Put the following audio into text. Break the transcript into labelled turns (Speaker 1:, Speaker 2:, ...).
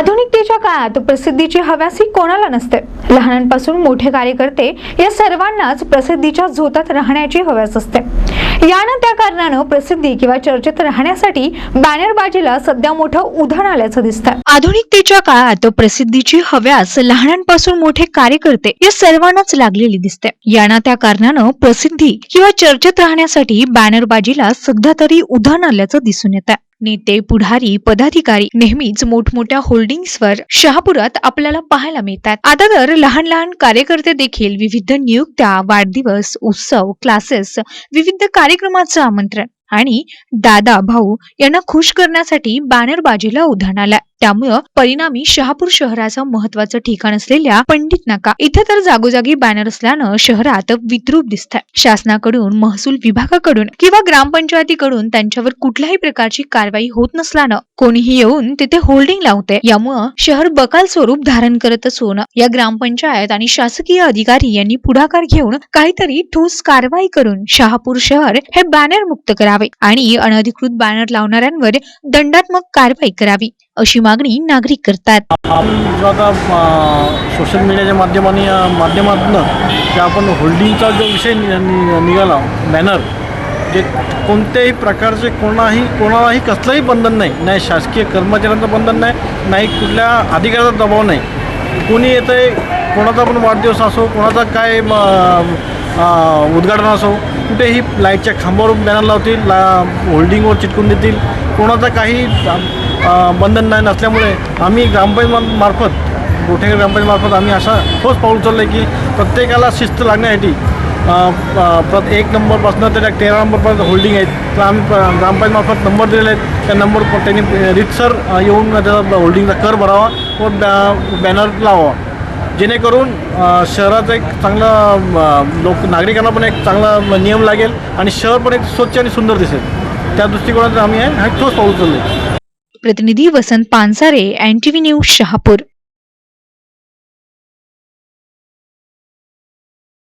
Speaker 1: आधुनिकतेच्या काळात प्रसिद्धीची हव्यासी कोणाला नसते? लहानांपासून मोठे कार्यकर्ते या सर्वांनाच प्रसिद्धीच्या झोतात राहण्याची हव्यास असते. यानं त्या कारणानं प्रसिद्धी किंवा चर्चेत राहण्यासाठी बॅनरबाजीला सध्या मोठं उधाण आल्याचं दिसतं आधुनिकतेच्या काळात प्रसिद्धीची हव्यास लहानांपासून मोठे कार्यकर्ते या सर्वांनाच लागलेली दिसते. यांना त्या कारणानं प्रसिद्धी किंवा चर्चेत राहण्यासाठी बॅनरबाजीला सध्या तरी उधाण आल्याचं दिसून येतं नेते पुढारी पदाधिकारी नेहमीच मोठमोठ्या होल्डिंग्सवर शहापुरात आपल्याला पाहायला मिळतात. आता तर लहान लहान कार्यकर्ते देखील विविध नियुक्त्या वाढदिवस उत्सव क्लासेस विविध कार्यक्रमाचं आमंत्रण. आणि दादा भाऊ यांना खुश करण्यासाठी बॅनरबाजीला उधाण आलं त्यामुळं परिणामी शहापूर शहराचं महत्वाचं ठिकाण असलेल्या पंडित नाका इथे तर जागोजागी बॅनर असल्यानं शहरात विद्रूप दिसत शासनाकडून महसूल विभागाकडून किंवा ग्रामपंचायतीकडून त्यांच्यावर कुठल्याही प्रकारची कारवाई होत नसल्यानं कोणीही येऊन तिथे होल्डिंग लावते यामुळं शहर बकाल स्वरूप धारण करत असून या ग्रामपंचायत आणि शासकीय अधिकारी यांनी पुढाकार घेऊन काहीतरी ठोस कारवाई करून शहापूर शहर हे बॅनर मुक्त करावे आणि अनधिकृत बॅनर लावणाऱ्यांवर दंडात्मक कारवाई करावी. अशी मागणी नागरिक करतात.
Speaker 2: जो आता सोशल मीडियाच्या माध्यमाने माध्यमातून जे आपण होल्डिंगचा जो विषय नि- नि- निघाला बॅनर जे कोणत्याही प्रकारचे कोणाही कोणालाही कसलंही बंधन नाही नाही शासकीय कर्मचाऱ्यांचं बंधन नाही नाही कुठल्या अधिकाऱ्याचा दबाव नाही. कोणी येतं आहे कोणाचा पण वाढदिवस असो कोणाचा काय म, उद्घाटन असो कुठेही लाईटच्या खांबावर बॅनर लावतील ला होल्डिंगवर चिटकून देतील कोणाचा काही बंधन नाही नसल्यामुळे आम्ही ग्रामपंचायत मार्फत गोठेगाव आम्ही असा ठोस पाऊल उचललं आहे की प्रत्येकाला शिस्त लागण्यासाठी प्रत एक नंबरपासून तर तेरा नंबरपर्यंत होल्डिंग आहेत. तर आम्ही प- नंबर दिलेले आहेत. त्या नंबर त्यांनी रितसर येऊन त्याचा होल्डिंगचा कर भरावा व बॅ बॅनर लावावा. जेणेकरून अ, शहराचा एक चांगला लोक नागरिकांना पण एक चांगला नियम लागेल आणि शहर पण एक स्वच्छ आणि सुंदर दिसेल. त्या दृष्टिकोनात आम्ही हे ठोस पाऊल उचललं. आहे
Speaker 1: प्रतिनिधी Vasant Pansare N T V news Shahapur.